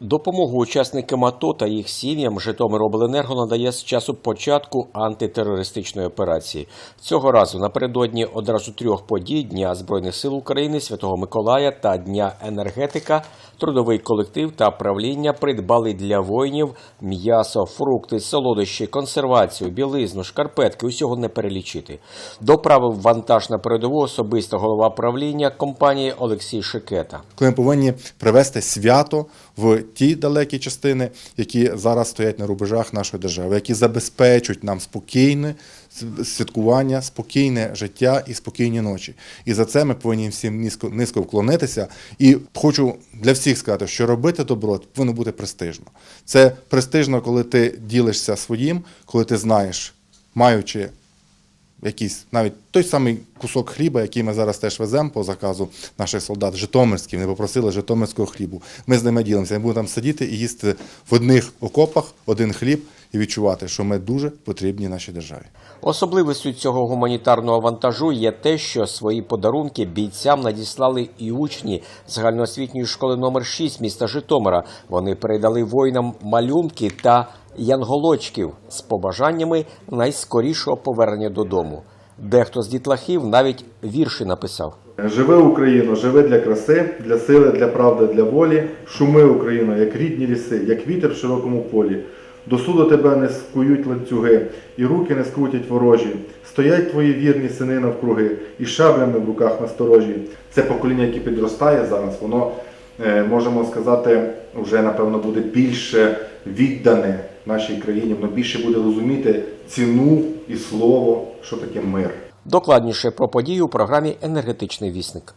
Допомогу учасникам АТО та їх сім'ям Житомиробленерго надає з часу початку антитерористичної операції. Цього разу напередодні одразу трьох подій Дня Збройних сил України, Святого Миколая та Дня енергетика. Трудовий колектив та правління придбали для воїнів м'ясо, фрукти, солодощі, консервацію, білизну, шкарпетки. Усього не перелічити. Доправив вантаж на передову особисто голова правління компанії Олексій Шикета. ми повинні привести свято в ті далекі частини, які зараз стоять на рубежах нашої держави, які забезпечують нам спокійне святкування, спокійне життя і спокійні ночі. І за це ми повинні всім низько, низько вклонитися. І хочу для всіх сказати, що робити добро повинно бути престижно. Це престижно, коли ти ділишся своїм, коли ти знаєш, маючи якийсь навіть той самий кусок хліба, який ми зараз теж веземо по заказу наших солдат, житомирський, вони попросили житомирського хлібу. Ми з ними ділимося. Ми будемо там сидіти і їсти в одних окопах один хліб і відчувати, що ми дуже потрібні нашій державі. Особливістю цього гуманітарного вантажу є те, що свої подарунки бійцям надіслали і учні загальноосвітньої школи номер 6 міста Житомира. Вони передали воїнам малюнки та янголочків з побажаннями найскорішого повернення додому. Дехто з дітлахів навіть вірші написав. Живи Україно, живи для краси, для сили, для правди, для волі. Шуми Україно, як рідні ліси, як вітер в широкому полі. До суду тебе не скують ланцюги, і руки не скрутять ворожі. Стоять твої вірні сини навкруги, і шаблями в руках насторожі. Це покоління, яке підростає зараз, воно е, можемо сказати, вже напевно буде більше віддане нашій країні, воно більше буде розуміти ціну і слово, що таке мир. Докладніше про подію у програмі Енергетичний вісник.